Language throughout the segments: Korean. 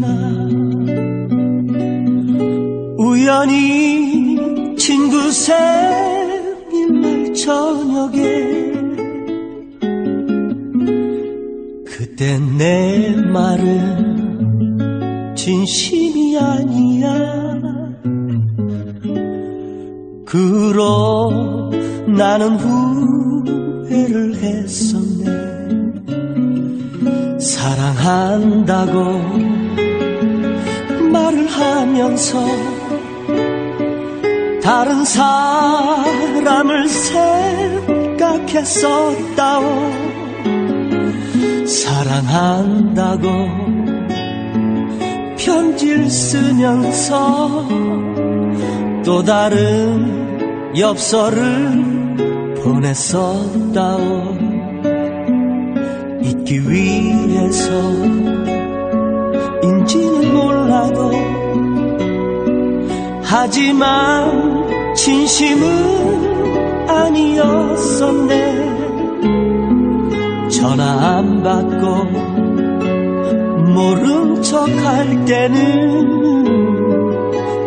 만나 우연히 친구 생일 저녁에 그때 내 말은 진심이 아니야. 그로 나는 후회를 했었네. 사랑한다고 말을 하면서 다른 사람을 생각했었다오. 사랑한다고 편지를 쓰면서 또 다른 엽서를 보냈었다오. 잊기 위해서 인지는 하지만 진심은 아니었었네. 전화 안 받고 모른 척 할 때는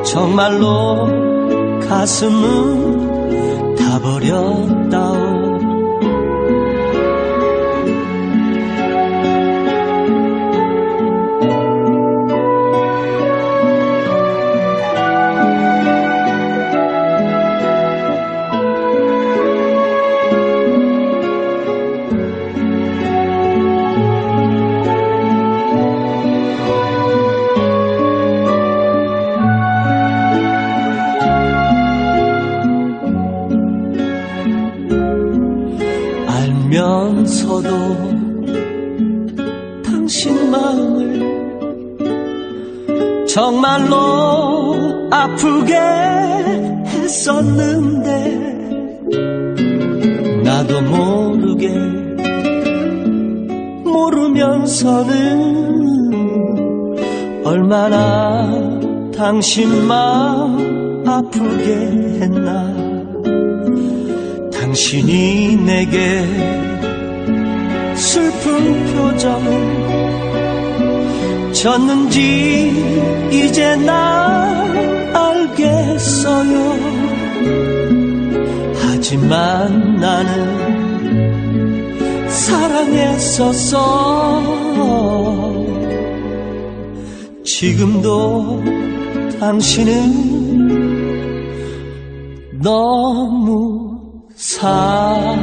정말로 가슴은 다 버렸다 알면서도 당신 마음을 정말로 아프게 했었는데 나도 모르게 모르면서는 얼마나 당신 마음 아프게 했나 당신이 내게 슬픈 표정을 졌는지 이제 나 알겠어요. 하지만 나는 사랑했었어. 지금도 당신은 너무 사랑해